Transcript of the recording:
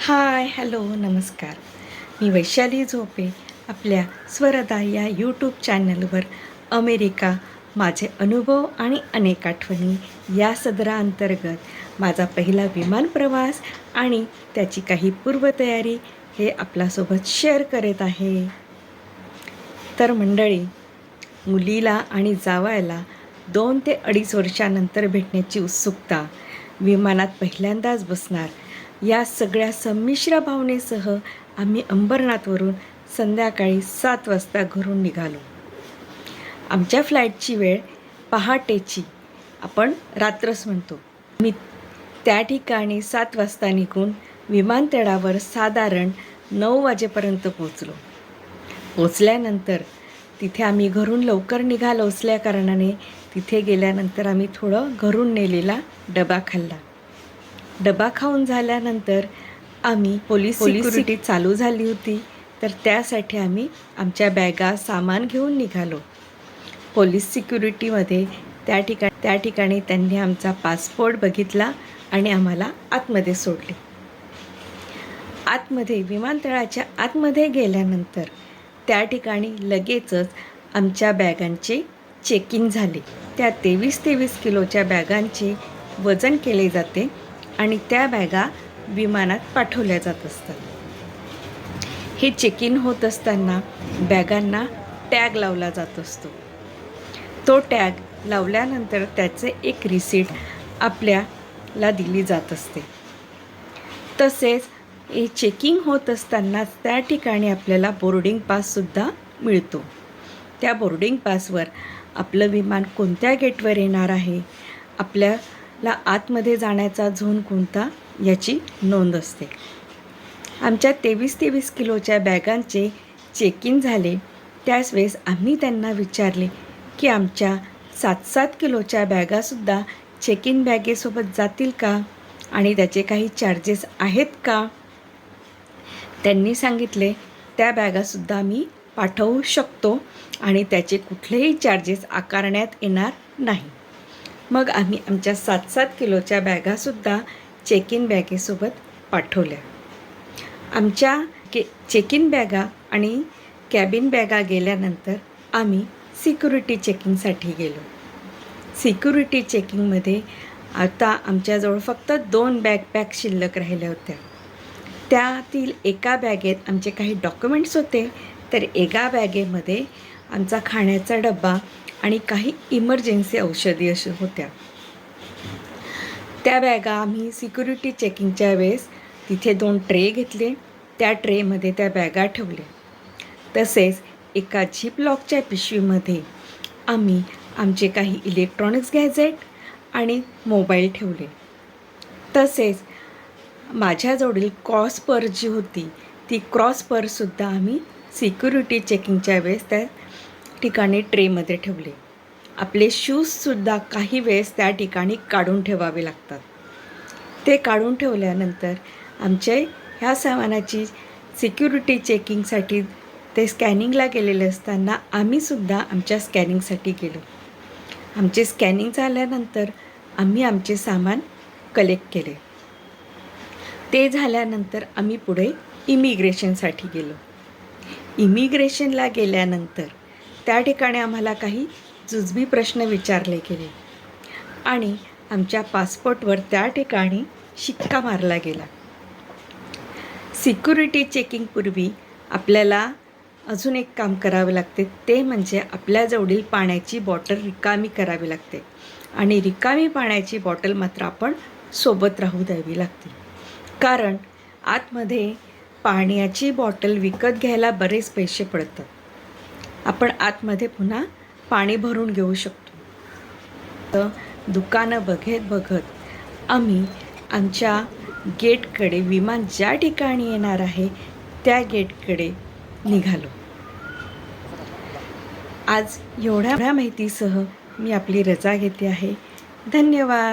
Hi hello नमस्कार. मी वैशाली झोपे आपल्या स्वरदा या यूट्यूब चॅनलवर अमेरिका माझे अनुभव आणि अनेक आठवणी या सदराअंतर्गत माझा पहिला विमान प्रवास आणि त्याची काही पूर्वतयारी हे आपल्यासोबत शेअर करत आहे. तर मंडळी मुलीला आणि जावायला दोन ते अडीच वर्षानंतर भेटण्याची उत्सुकता विमानात पहिल्यांदाच बसणार या सगळ्या संमिश्र भावनेसह आम्ही अंबरनाथवरून संध्याकाळी सात वाजता घरून निघालो. आमच्या फ्लाईटची वेळ पहाटेची आपण रात्रच म्हणतो. मी त्या ठिकाणी सात वाजता निघून विमानतळावर साधारण नऊ वाजेपर्यंत पोचलो पोचल्यानंतर तिथे आम्ही घरून लवकर निघालो असल्याकारणाने तिथे गेल्यानंतर आम्ही थोडं घरून नेलेला डबा खाल्ला. डबा खाऊन झाल्यानंतर आम्ही पोलीस सिक्युरिटी चालू झाली होती. तर त्यासाठी आम्ही आमच्या बॅगा सामान घेऊन निघालो. पोलीस सिक्युरिटीमध्ये त्या ठिकाणी त्या ठिकाणी त्यांनी आमचा पासपोर्ट बघितला आणि आम्हाला आतमध्ये सोडले. आतमध्ये विमानतळाच्या आतमध्ये गेल्यानंतर त्या ठिकाणी लगेचच आमच्या बॅगांचे चेक इन झाले. त्या तेवीस तेवीस किलोच्या बॅगांचे वजन केले जाते. आणि त्या बॅगा विमानात पाठवल्या जात असतात. हे चेक इन होत असताना बॅगांना टॅग लावला जात असतो. तो टॅग लावल्यानंतर त्याचे एक रिसीट आपल्याला दिली जात असते. तसेच हे चेकिंग होत असतानाच त्या ठिकाणी आपल्याला बोर्डिंग पाससुद्धा मिळतो. त्या बोर्डिंग पासवर आपलं विमान कोणत्या गेटवर येणार आहे? आपल्या ला आतमध्ये जाण्याचा झोन कोणता याची नोंद असते. आमच्या तेवीस तेवीस किलोच्या बॅगांचे चेक इन झाले. त्याच वेळेस आम्ही त्यांना विचारले की आमच्या सात सात किलोच्या बॅगासुद्धा चेक इन बॅगेसोबत जातील का? आणि त्याचे काही चार्जेस आहेत का? त्यांनी सांगितले त्या बॅगासुद्धा मी पाठवू शकतो आणि त्याचे कुठलेही चार्जेस आकारण्यात येणार नाही. मग आम्ही आमच्या सात सात किलोच्या बॅगासुद्धा चेक इन बॅगेसोबत पाठवल्या. आमच्या के चेक इन बॅगा आणि कॅबिन बॅगा गेल्यानंतर आम्ही सिक्युरिटी चेकिंगसाठी गेलो. सिक्युरिटी चेकिंगमध्ये आता आमच्याजवळ फक्त दोन बॅगपॅक शिल्लक राहिल्या होत्या. त्यातील एका बॅगेत आमचे काही डॉक्युमेंट्स होते तर एका बॅगेमध्ये आमचा खाण्याचा डब्बा आणि काही इमर्जन्सी औषधी अशा होत्या. त्या बॅगा आम्ही सिक्युरिटी चेकिंगच्या वेळेस तिथे दोन ट्रे घेतले. त्या ट्रेमध्ये त्या बॅगा ठेवल्या. तसेच एका झीप लॉकच्या पिशवीमध्ये आम्ही आमचे काही इलेक्ट्रॉनिक्स गॅजेट आणि मोबाईल ठेवले. तसेच माझ्याजवळील क्रॉस पर जी होती ती क्रॉस परसुद्धा आम्ही सिक्युरिटी चेकिंगच्या वेळेस त्या ठिकाणी ट्रेमध्ये ठेवले. आपले शूजसुद्धा काही वेळेस त्या ठिकाणी काढून ठेवावे लागतात. ते काढून ठेवल्यानंतर आमचे ह्या सामानाची सिक्युरिटी चेकिंगसाठी ते स्कॅनिंगला गेलेले असताना आम्हीसुद्धा आमच्या स्कॅनिंगसाठी गेलो. आमचे स्कॅनिंग झाल्यानंतर आम्ही आमचे सामान कलेक्ट केले. ते झाल्यानंतर आम्ही पुढे इमिग्रेशनसाठी गेलो. इमिग्रेशनला गेल्यानंतर त्या ठिकाणी आम्हाला काही जुजबी प्रश्न विचारले गेले. आणि आमच्या पासपोर्टवर त्या ठिकाणी शिक्का मारला गेला. सिक्युरिटी चेकिंगपूर्वी आपल्याला अजून एक काम करावे लागते ते म्हणजे आपल्याजवळील पाण्याची बॉटल रिकामी करावी लागते. आणि रिकामी पाण्याची बॉटल मात्र आपण सोबत राहू द्यावी लागते. कारण आतमध्ये पाण्याची बॉटल विकत घ्यायला बरेच पैसे पडतात. आपण आतमध्ये पुन्हा पाणी भरून घेऊ शकतो. तर दुकानं बघत बघत आम्ही आमच्या गेटकडे विमान ज्या ठिकाणी येणार आहे त्या गेटकडे निघालो. आज एवढ्या माहितीसह मी आपली रजा घेते आहे. धन्यवाद.